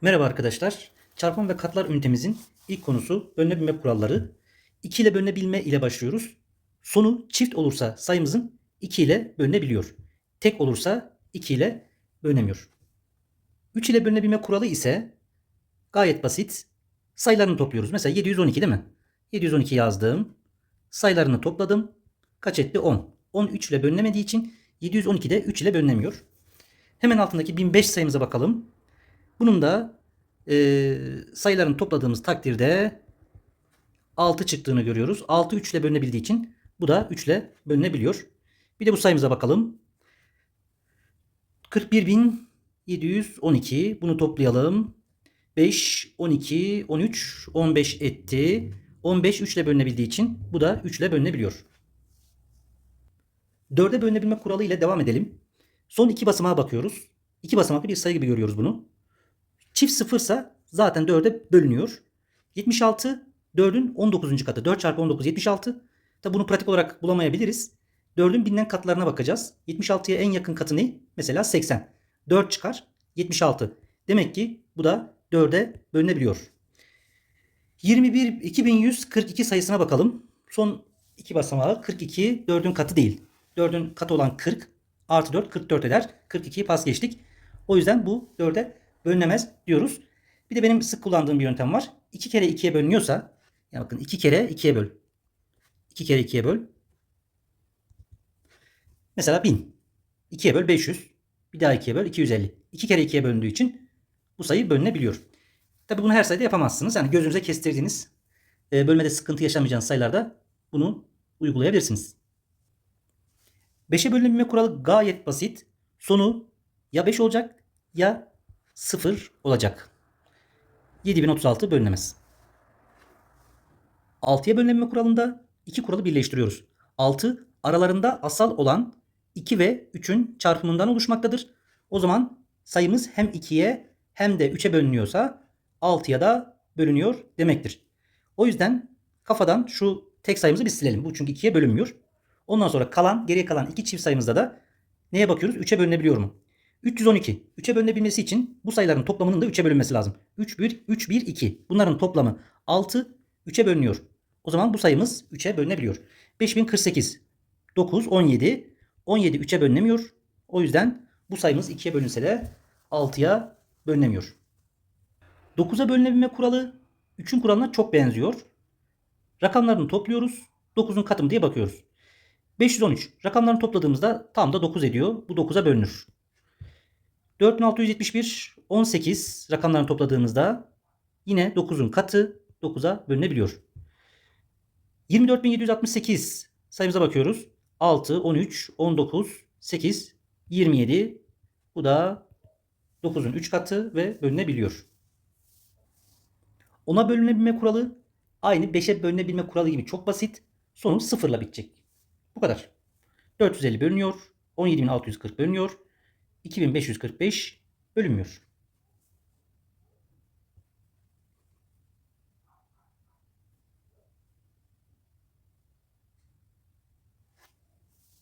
Merhaba arkadaşlar. Çarpım ve katlar ünitemizin ilk konusu bölünebilme kuralları. 2 ile bölünebilme ile başlıyoruz. Sonu çift olursa sayımızın 2 ile bölünebiliyor. Tek olursa 2 ile bölünemiyor. 3 ile bölünebilme kuralı ise gayet basit. Sayılarını topluyoruz. Mesela 712 değil mi? 712 yazdım. Sayılarını topladım. Kaç etti? 10. 10 3 ile bölünemediği için 712 de 3 ile bölünemiyor. Hemen altındaki 1005 sayımıza bakalım. Bunun da e, sayılarını topladığımız takdirde 6 çıktığını görüyoruz. 6 3 ile bölünebildiği için bu da 3 ile bölünebiliyor. Bir de bu sayımıza bakalım. 41.712 bunu toplayalım. 5, 12, 13, 15 etti. 15 3 ile bölünebildiği için bu da 3 ile bölünebiliyor. 4'e bölünebilme kuralı ile devam edelim. Son iki basamağa bakıyoruz. İki basamaklı bir sayı gibi görüyoruz bunu. Çift sıfırsa zaten 4'e bölünüyor. 76 4'ün 19. katı. 4 çarpı 19 76. Tabi bunu pratik olarak bulamayabiliriz. 4'ün bilinen katlarına bakacağız. 76'ya en yakın katı ne? Mesela 80. 4 çıkar 76. Demek ki bu da 4'e bölünebiliyor. 21 2142 sayısına bakalım. Son iki basamağı 42 4'ün katı değil. 4'ün katı olan 40 artı 4 44 eder. 42'yi pas geçtik. O yüzden bu 4'e bölünemez diyoruz. Bir de benim sık kullandığım bir yöntem var. 2 kere 2'ye bölünüyorsa ya bakın 2 kere 2'ye böl. 2 kere 2'ye böl. Mesela 1000. 2'ye böl 500. Bir daha 2'ye böl 250. 2 kere 2'ye bölündüğü için bu sayı bölünebiliyor. Tabi bunu her sayıda yapamazsınız. Yani gözünüze kestirdiğiniz e, bölmede sıkıntı yaşamayacağınız sayılarda bunu uygulayabilirsiniz. 5'e bölünebilme kuralı gayet basit. Sonu ya 5 olacak ya 0 olacak. 7036 bölünemez. 6'ya bölünebilme kuralında iki kuralı birleştiriyoruz. 6 aralarında asal olan 2 ve 3'ün çarpımından oluşmaktadır. O zaman sayımız hem 2'ye hem de 3'e bölünüyorsa 6'ya da bölünüyor demektir. O yüzden kafadan şu tek sayımızı bir silelim. Bu çünkü 2'ye bölünmüyor. Ondan sonra kalan geriye kalan iki çift sayımızda da neye bakıyoruz? 3'e bölünebiliyor mu? 312. 3'e bölünebilmesi için bu sayıların toplamının da 3'e bölünmesi lazım. 3 1 3 1 2. Bunların toplamı 6 3'e bölünüyor. O zaman bu sayımız 3'e bölünebiliyor. 5048 9 17 17 3'e bölünemiyor. O yüzden bu sayımız 2'ye bölünse de 6'ya bölünemiyor. 9'a bölünebilme kuralı 3'ün kuralına çok benziyor. Rakamlarını topluyoruz. 9'un katı mı diye bakıyoruz. 513. Rakamlarını topladığımızda tam da 9 ediyor. Bu 9'a bölünür. 4671 18 rakamlarını topladığımızda yine 9'un katı 9'a bölünebiliyor. 24768 sayımıza bakıyoruz. 6, 13, 19, 8, 27. Bu da 9'un 3 katı ve bölünebiliyor. 10'a bölünebilme kuralı aynı 5'e bölünebilme kuralı gibi çok basit. Sonu sıfırla bitecek. Bu kadar. 450 bölünüyor. 17.640 bölünüyor. 2545 bölünmüyor.